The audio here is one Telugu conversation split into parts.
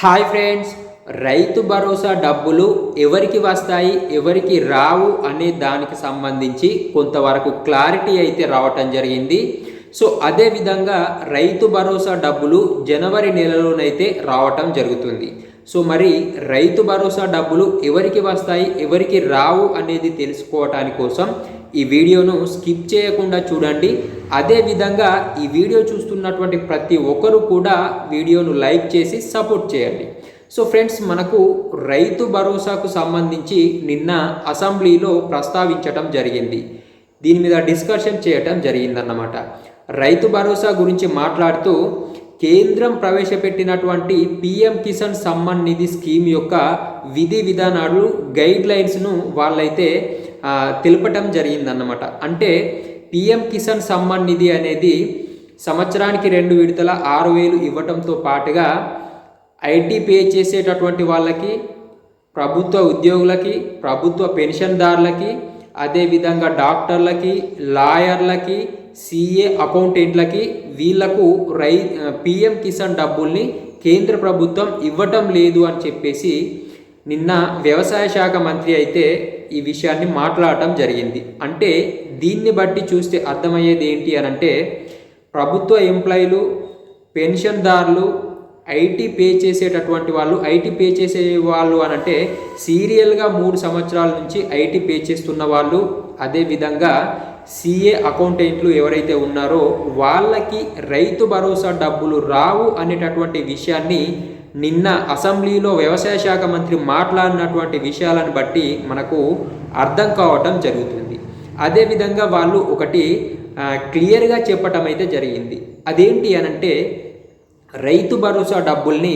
హాయ్ ఫ్రెండ్స్ రైతు భరోసా డబ్బులు ఎవరికి వస్తాయి ఎవరికి రావు అనే దానికి సంబంధించి కొంతవరకు క్లారిటీ అయితే రావటం జరిగింది. సో అదే విధంగా రైతు భరోసా డబ్బులు జనవరి నెలలోనైతే రావటం జరుగుతుంది. సో మరి రైతు భరోసా డబ్బులు ఎవరికి వస్తాయి ఎవరికి రావు అనేది తెలుసుకోవటాని కోసం ఈ వీడియోను స్కిప్ చేయకుండా చూడండి. అదే విధంగా ఈ వీడియో చూస్తున్నటువంటి ప్రతి ఒక్కరూ కూడా వీడియోను లైక్ చేసి సపోర్ట్ చేయండి. సో ఫ్రెండ్స్ మనకు రైతు భరోసాకు సంబంధించి నిన్న అసెంబ్లీలో ప్రస్తావించటం జరిగింది. దీని మీద డిస్కషన్ చేయటం జరిగిందన్నమాట. రైతు భరోసా గురించి మాట్లాడుతూ కేంద్రం ప్రవేశపెట్టినటువంటి పిఎం కిసాన్ సమ్మాన్ నిధి స్కీమ్ యొక్క విధి విధానాలు గైడ్ లైన్స్ను వాళ్ళైతే ఆ, తెలపటం జరిగిందన్నమాట. అంటే పిఎం కిసాన్ సమ్మాన్ నిధి అనేది సంవత్సరానికి రెండు విడతల ఆరు వేలు ఇవ్వటంతో పాటుగా ఐటీ పే చేసేటటువంటి వాళ్ళకి ప్రభుత్వ ఉద్యోగులకి ప్రభుత్వ పెన్షన్దారులకి అదేవిధంగా డాక్టర్లకి లాయర్లకి సిఏ అకౌంటెంట్లకి వీళ్ళకు రై పిఎం కిసాన్ డబ్బుల్ని కేంద్ర ప్రభుత్వం ఇవ్వటం లేదు అని చెప్పేసి నిన్న వ్యవసాయ శాఖ మంత్రి అయితే ఈ విషయాన్ని మాట్లాడటం జరిగింది. అంటే దీన్ని బట్టి చూస్తే అర్థమయ్యేది ఏంటి అని అంటే ప్రభుత్వ ఎంప్లాయీలు పెన్షన్దారులు ఐటీ పే చేసేటటువంటి వాళ్ళు ఐటీ పే చేసే వాళ్ళు అని అంటే సీరియల్గా మూడు సంవత్సరాల నుంచి ఐటీ పే చేస్తున్న వాళ్ళు అదేవిధంగా సిఏ అకౌంటెంట్లు ఎవరైతే ఉన్నారో వాళ్ళకి రైతు భరోసా డబ్బులు రావు అనేటటువంటి విషయాన్ని నిన్న అసెంబ్లీలో వ్యవసాయ శాఖ మంత్రి మాట్లాడినటువంటి విషయాలను బట్టి మనకు అర్థం కావటం జరుగుతుంది. అదేవిధంగా వాళ్ళు ఒకటి క్లియర్గా చెప్పటం అయితే జరిగింది. అదేంటి అనంటే రైతు భరోసా డబ్బుల్ని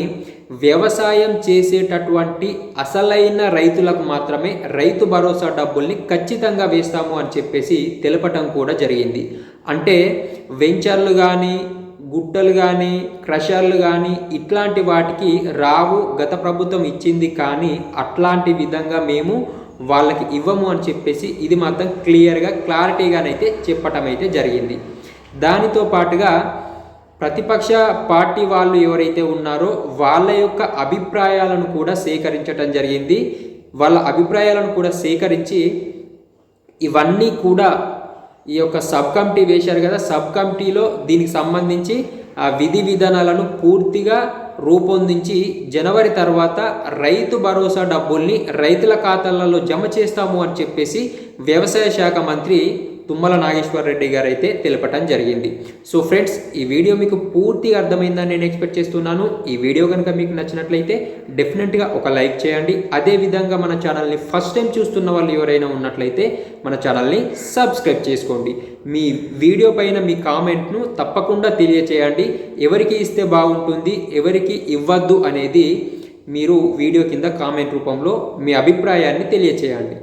వ్యవసాయం చేసేటటువంటి అసలైన రైతులకు మాత్రమే రైతు భరోసా డబ్బుల్ని ఖచ్చితంగా వేస్తాము అని చెప్పేసి తెలపటం కూడా జరిగింది. అంటే వెంచర్లు కానీ గుట్టలు కానీ క్రషర్లు కానీ ఇట్లాంటి వాటికి రావు గత ప్రభుత్వం ఇచ్చింది కానీ అట్లాంటి విధంగా మేము వాళ్ళకి ఇవ్వము అని చెప్పేసి ఇది మాత్రం క్లియర్గా క్లారిటీగానైతే చెప్పటం అయితే జరిగింది. దానితో పాటుగా ప్రతిపక్ష పార్టీ వాళ్ళు ఎవరైతే ఉన్నారో వాళ్ళ యొక్క అభిప్రాయాలను కూడా సేకరించటం జరిగింది. వాళ్ళ అభిప్రాయాలను కూడా సేకరించి ఇవన్నీ కూడా ఈ యొక్క సబ్ కమిటీ వేశారు కదా సబ్ కమిటీలో దీనికి సంబంధించి ఆ విధి విధానాలను పూర్తిగా రూపొందించి జనవరి తర్వాత రైతు భరోసా డబ్బుల్ని రైతుల ఖాతాలలో జమ చేస్తాము అని చెప్పేసి వ్యవసాయ శాఖ మంత్రి తుమ్మల నాగేశ్వర్ రెడ్డి గారు అయితే తెలపటం జరిగింది. సో ఫ్రెండ్స్ ఈ వీడియో మీకు పూర్తిగా అర్థమైందని నేను ఎక్స్పెక్ట్ చేస్తున్నాను. ఈ వీడియో కనుక మీకు నచ్చినట్లయితే డెఫినెట్గా ఒక లైక్ చేయండి. అదే విధంగా మన ఛానల్ని ఫస్ట్ టైం చూస్తున్న వాళ్ళు ఎవరైనా ఉన్నట్లయితే మన ఛానల్ని సబ్స్క్రైబ్ చేసుకోండి. మీ వీడియో పైన మీ కామెంట్ను తప్పకుండా తెలియచేయండి. ఎవరికి ఇస్తే బాగుంటుంది ఎవరికి ఇవ్వద్దు అనేది మీరు వీడియో కింద కామెంట్ రూపంలో మీ అభిప్రాయాన్ని తెలియచేయండి.